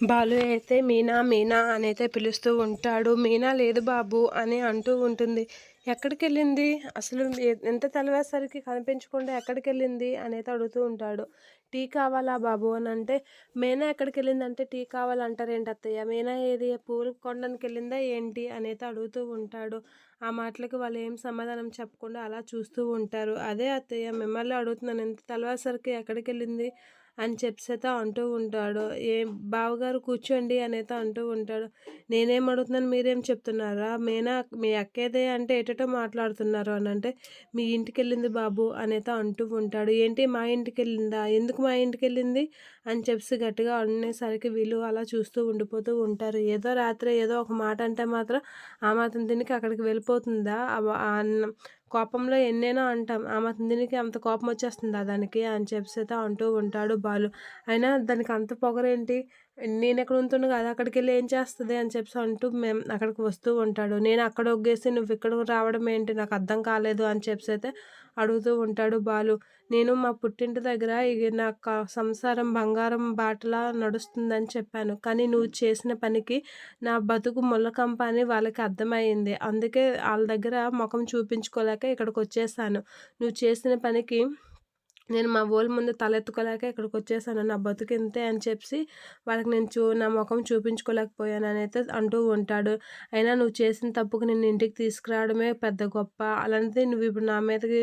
బాలు అయితే మీనా మీనా అని అయితే పిలుస్తూ ఉంటాడు. మీనా లేదు బాబు అని అంటూ ఉంటుంది. ఎక్కడికి వెళ్ళింది అసలు ఎంత తెలవేసరికి కనిపించకుండా ఎక్కడికి వెళ్ళింది అనేది అడుగుతూ ఉంటాడు. టీ కావాలా బాబు అని అంటే మీనా ఎక్కడికి వెళ్ళిందంటే టీ కావాలంటారు ఏంటి అత్తయ్య? మీనా ఏది? పూలు కొండనికి వెళ్ళిందా ఏంటి? అనేది అడుగుతూ ఉంటాడు. ఆ మాటలకు వాళ్ళు ఏం సమాధానం చెప్పకుండా అలా చూస్తూ ఉంటారు. అదే అత్తయ్య మిమ్మల్ని అడుగుతున్నాను. ఎంత తెలవేసరికి ఎక్కడికి వెళ్ళింది అని చెప్పేతో అంటూ ఉంటాడు. ఏ బావగారు కూర్చోండి అనైతే అంటూ ఉంటాడు. నేనేం అడుగుతున్నాను మీరేం చెప్తున్నారా? మేనా మీ అక్కేదే అంటే ఎటటో మాట్లాడుతున్నారు అని అంటే మీ ఇంటికి వెళ్ళింది బాబు అనైతే అంటూ ఉంటాడు. ఏంటి మా ఇంటికి వెళ్ళిందా ఎందుకు మా ఇంటికి వెళ్ళింది అని చెప్పి గట్టిగా అనేసరికి వీళ్ళు అలా చూస్తూ ఉండిపోతూ ఉంటారు. ఏదో రాత్రి ఏదో ఒక మాట అంటే మాత్రం ఆ మాత్రం దీనికి అక్కడికి వెళ్ళిపోతుందా? అన్న ఆ అన్నం కోపంలో ఎన్నైనా అంటాం ఆ దీనికి అంత కోపం వచ్చేస్తుందా దానికి అని చెప్పేసి అయితే అంటూ ఉంటాడు బాలు. అయినా దానికి అంత పొగరేంటి? నేను ఎక్కడ ఉంటున్నా అది అక్కడికి వెళ్ళి ఏం చేస్తుంది అని చెప్పి అంటూ మేము అక్కడికి వస్తూ ఉంటాడు. నేను అక్కడ ఒగ్గేసి నువ్వు ఇక్కడ రావడం ఏంటి? నాకు అర్థం కాలేదు అని చెప్పి అయితే అడుగుతూ ఉంటాడు బాలు. నేను మా పుట్టింటి దగ్గర ఇక నా సంసారం బంగారం బాటలా నడుస్తుందని చెప్పాను. కానీ నువ్వు చేసిన పనికి నా బతుకు ముళ్ళకంప అని వాళ్ళకి అర్థమైంది అందుకే వాళ్ళ దగ్గర ముఖం చూపించుకోలేక ఇక్కడికి వచ్చేసాను. నువ్వు చేసిన పనికి నేను మా ఊళ్ళ ముందు తలెత్తుకోలేక ఇక్కడికి వచ్చేసాను నా బతుకు ఇంతే అని చెప్పి వాళ్ళకి నేను చూ నా ముఖం చూపించుకోలేకపోయాను అని అయితే అంటూ ఉంటాడు. అయినా నువ్వు చేసిన తప్పుకు నేను ఇంటికి తీసుకురావడమే పెద్ద గొప్ప. అలాంటిది నువ్వు ఇప్పుడు నా మీదకి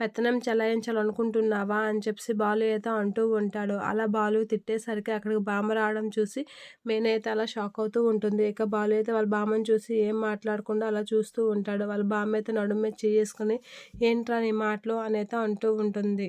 పెత్తనం చెలాయించాలనుకుంటున్నావా అని చెప్పి బాలు అయితే అంటూ ఉంటాడు. అలా బాలు తిట్టేసరికి అక్కడికి బామ్మ రావడం చూసి మేనైతే అలా షాక్ అవుతూ ఉంటుంది. ఇక బాలు అయితే వాళ్ళ బామ్మని చూసి ఏం మాట్లాడకుండా అలా చూస్తూ ఉంటాడు. వాళ్ళ బామ్మ అయితే నడుమే చేసుకుని ఏంట్రా నీ మాటలు? అని అయితే అంటూ ఉంటుంది.